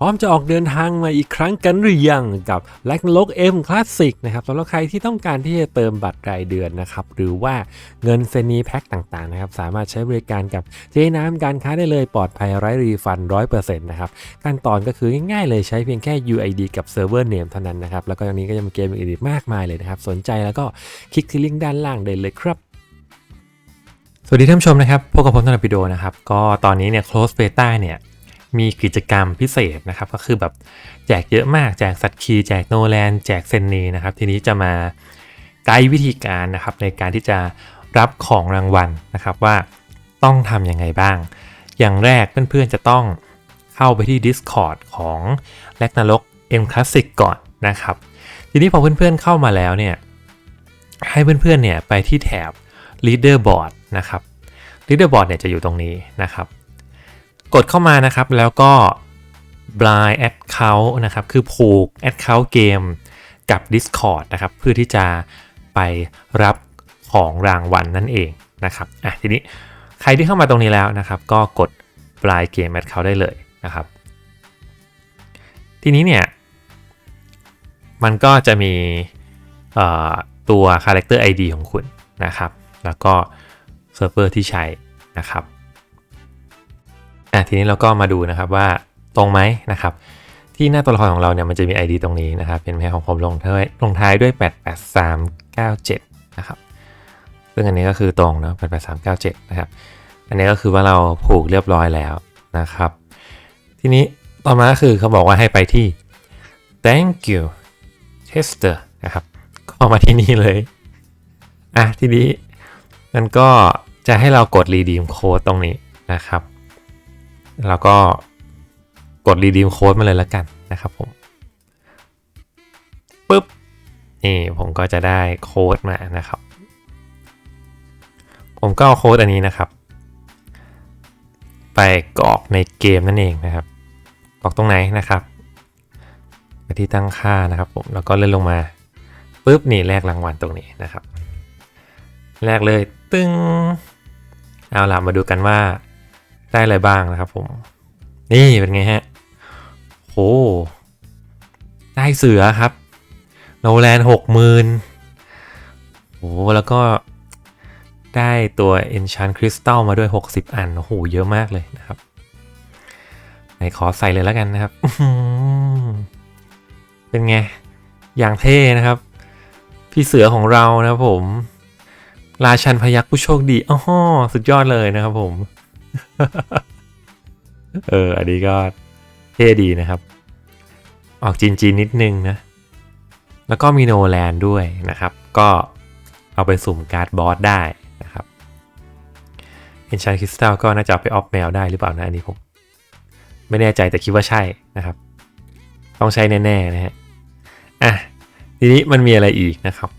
พร้อมจะออกเดินทางมาอีกครั้งกันหรือยังกับ l a g n a r o k M Classic นะครับสำหรับใครที่ต้องการที่จะเติมบัตรรายเดือนนะครับ หรือว่าเงินเซนีแพ็คต่างๆนะครับ สามารถใช้บริการกับเจ๊น้ำการค้าได้เลยปลอดภัยไร้รีฟัน 100%นะครับขั้นตอนก็คือง่ายๆเลยใช้เพียงแค่ UID กับ Server Name เท่านั้นนะครับ แล้วก็ตรงนี้ก็จะมีเกมอื่นอีกมากมายเลยนะครับ สนใจแล้วก็คลิกที่ลิงก์ด้านล่างได้เลยครับสวัสดีท่านผู้ชมนะครับพบกับผมธนปิโดนะครับ ก็ตอนนี้เนี่ย close beta เนี่ย มีกิจกรรมพิเศษนะครับ ก็คือแบบแจกเยอะมากแจกสัตว์คีแจกโนแลนแจกเซนนีนะครับ ทีนี้จะมาไกด์วิธีการนะครับในการที่จะรับของรางวัลนะครับว่าต้องทำยังไงบ้าง อย่างแรกเพื่อนๆจะต้องเข้าไปที่ Discord ของ r a g n a r o k M Classic ก่อนนะครับ ทีนี้พอเพื่อนๆเข้ามาแล้วเนี่ยให้เพื่อนๆเนี่ยไปที่แถบ leaderboard นะครับ leaderboard เนี่ยจะอยู่ตรงนี้นะครับ กดเข้ามานะครับแล้วก็ blind account นะครับ คือผูก account เกมกับ Discord นะครับ เพื่อที่จะไปรับของรางวัลนนั่นเองนะครับอะทีนี้ใครที่เข้ามาตรงนี้แล้วนะครับ ก็กด blind game account ได้เลยนะครับ ทีนี้เนี่ย มันก็จะมีตัว character ID ของคุณนะครับ แล้วก็เซิร์ฟเวอร์ที่ใช้นะครับ อะทีนี้เราก็มาดูนะครับว่าตรงไหมนะครับ ที่หน้าตัวละครของเราเนี่ยมันจะมี ID ตรงนี้นะครับ เป็นแพ้ของผมลงท้ายลงท้ายด้วย 88397 นะครับ ซึ่งอันนี้ก็คือตรงเนาะ88397 นะครับ อันนี้ก็คือว่าเราผูกเรียบร้อยแล้วนะครับ ทีนี้ต่อมาก็คือเขาบอกว่าให้ไปที่ thank you tester นะครับ ก็มาที่นี่เลย อะทีนี้มันก็จะให้เรากด redeem code ตรงนี้นะครับ แล้วก็กด redeem code มาเลยแล้วกันนะครับผมปุ๊บนี่ผมก็จะได้โค้ดมานะครับ ผมก็เอาโค้ดอันนี้นะครับ ไปกรอกในเกมนั่นเองนะครับกรอกตรงไหนนะครับไปที่ตั้งค่านะครับผมแล้วก็เลื่อนลงมาปุ๊บนี่แลกรางวัลตรงนี้นะครับแรกเลยตึ้งเอาล่ะมาดูกันว่า ได้อะไรบ้างนะครับผม นี่เป็นไงฮะโหได้เสือครับโนแลนหกหมื่นโหแล้วก็ได้ตัว Enchant Crystal มาด้วย 60 อัน โอ้โห เยอะมากเลยนะครับ ไหนขอใส่เลยแล้วกันนะครับ เป็นไง อย่างเท่นะครับ พี่เสือของเรานะครับผม ราชันพยักผู้โชคดีอ๋อสุดยอดเลยนะครับผม เออ อันนี้ก็เท่ดีนะครับ ออกจีนจีนนิดนึงนะ แล้วก็มีโนแลนด้วยนะครับ ก็เอาไปสุ่มการ์ดบอสได้นะครับเอนชันคริสตัลก็น่าจะไปออฟแมวได้หรือเปล่านะ อันนี้ผม ไม่แน่ใจแต่คิดว่าใช่นะครับ ต้องใช้แน่ ๆ นะฮะ อะ ทีนี้มันมีอะไรอีกนะครับ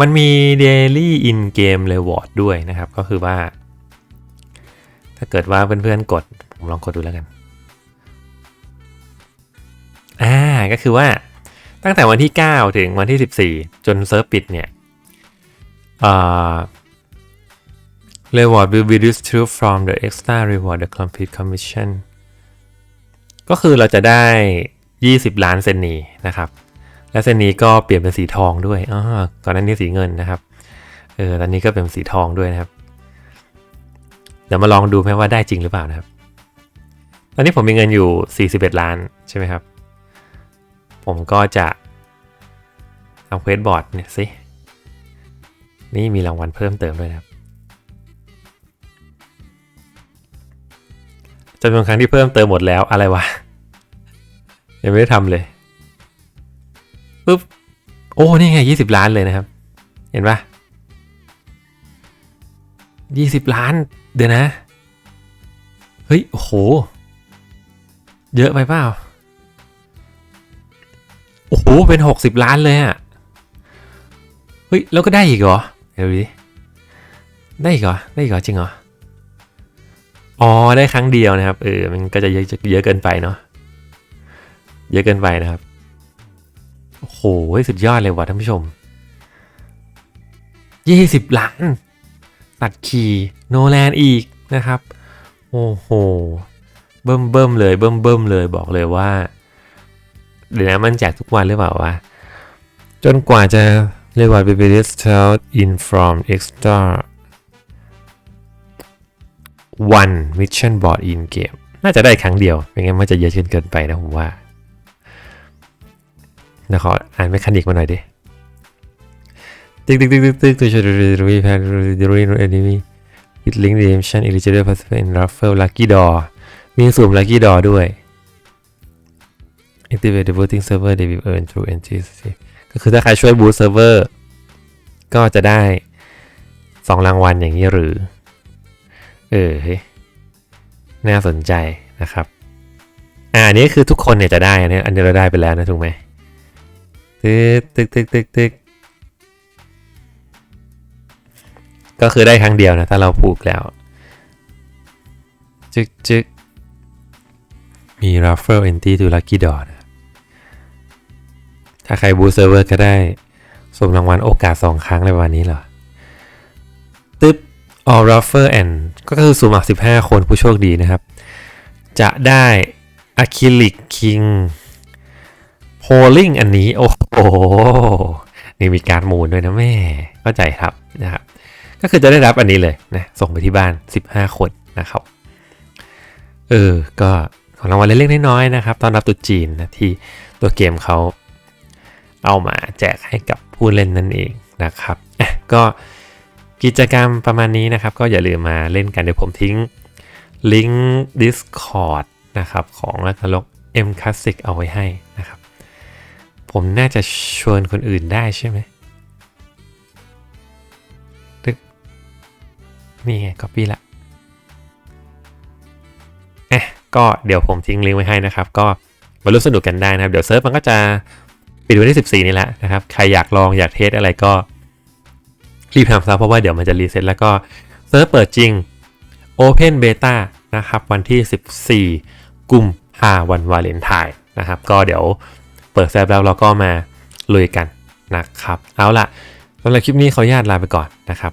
มันมี Daily In Game Reward ด้วยนะครับ ก็คือว่า ถ้าเกิดว่าเพื่อนๆกด ผมลองกดดูแล้วกัน อ่า ก็คือว่าตั้งแต่วันที่ 9 ถึงวันที่ 14 จนเซิร์ฟปิดเนี่ยอ่า reward will be distributed from the extra reward the complete commission ก็คือเราจะได้ 20 ล้านเซนนีนะครับ และเส้นนี้ก็เปลี่ยนเป็นสีทองด้วยอ๋อก่อนหน้านี้สีเงินนะครับ เออ ตอนนี้ก็เป็นสีทองด้วยนะครับ เดี๋ยวมาลองดูไหมว่าได้จริงหรือเปล่านะครับ ตอนนี้ผมมีเงินอยู่ 41 ล้านใช่ไหมครับ ผมก็จะทำเควสบอร์ดเนี่ยสินี่มีรางวัลเพิ่มเติมด้วยนะครับจำนวนครั้งที่เพิ่มเติมหมดแล้วอะไรวะ ยังไม่ได้ทำเลยปุ๊บ โอ้ นี่ไงยี่สิบล้านเลยนะครับ เห็นปะ ยี่สิบล้าน เดี๋ยวนะ เฮ้ย โอ้โห เยอะไปเปล่า โอ้โห เป็นหกสิบล้านเลยอะเฮ้ย แล้วก็ได้อีกเหรอ เดี๋ยวดิ ได้อีกเหรอ ได้อีกเหรอ จริงเหรอ อ๋อ ได้ครั้งเดียวนะครับ เออ มันก็จะเยอะเยอะเกินไปเนาะ เยอะเกินไปนะครับ โอ้โห สุดยอดเลยว่ะท่านผู้ชม20ล้าน ตัดขี่โนแลนอีกนะครับ โอ้โห เบิ่มเบิ่มเลยเบิ่มเบิ่มเลยบอกเลยว่า เดี๋ยวนะมันแจกทุกวันหรือเปล่าวะ จนกว่าจะเรียกว่า b b s t e l in from extra one mission board in game น่าจะได้ครั้งเดียวไม่งั้นมันจะเยอะจนเกินไปนะผมว่าเดี๋ยวขออ่านเมคานิกมาหน่อยดิ ตึกตึกตึกตึกตึกตัวช่วยดูรีแพนดูรีนูเอนิมีวิดลิงก์เดมชันอิลิเจเดอร์พาสเฟนรัฟเฟิลลักกี้ดอมีสุ่มลักกี้ดอด้วย activate the voting server they will earn through NTC ก็คือถ้าใครช่วยบูสเซิร์ฟเวอร์ก็จะได้สองรางวัลอย่างนี้หรือ เออเฮ้น่าสนใจนะครับ อ่าอันนี้คือทุกคนเนี่ยจะได้อันนี้อันนี้เราได้ไปแล้วนะถูกไหมตึกตึกตึกตึกตึก ก็คือได้ครั้งเดียวนะ ถ้าเราผูกแล้ว จึกจึกมี Raffle Entry to Lucky Door นะถ้าใครบูสเซิร์ฟเวอร์ก็ได้สมรางวัลโอกาส 2 ครั้งในวันนี้เหรอ ตึ๊บ All Raffle and ก็คือสุ่มสิบห้าคนผู้โชคดีนะครับ จะได้อะคริลิกคิงโพลิงอันนี้ โอ้โห นี่มีการดมูลด้วยนะแม่เข้าใจครับนะครับ ก็คือจะได้รับอันนี้เลยนะส่งไปที่บ้าน 15 คนนะครับ เออ ก็ของรางวัลเล็กๆน้อยๆนะครับตอนรับตรุษจีนนะที่ตัวเกมเขาเอามาแจกให้กับผู้เล่นนั่นเองนะครับก็กิจกรรมประมาณนี้นะครับ ก็อย่าลืมมาเล่นกันเดี๋ยวผมทิ้งลิงก์ Discord นะครับของรักลก M Classic เอาไว้ให้นะครับ ผมน่าจะชวนคนอื่นได้ใช่ไหม นี่ไง copy ละเอ๊ะก็เดี๋ยวผมทิ้งลิงก์ไว้ให้นะครับ ก็มาร่วมสนุกกันได้นะครับ เดี๋ยวเซิร์ฟมันก็จะปิดวันที่ 14 นี่แหละนะครับ ใครอยากลองอยากเทสอะไรก็รีบทำซะเพราะว่าเดี๋ยวมันจะรีเซ็ตแล้วก็เซิร์ฟเปิดจริง Open Beta นะครับ วันที่ 14 กุมภาวันวาเลนไทน์นะครับ ก็เดี๋ยวเปิดแซฟแล้วเราก็มาลุยกันนะครับ เอาล่ะสำหรับคลิปนี้ขออนุญาตลาไปก่อนนะครับ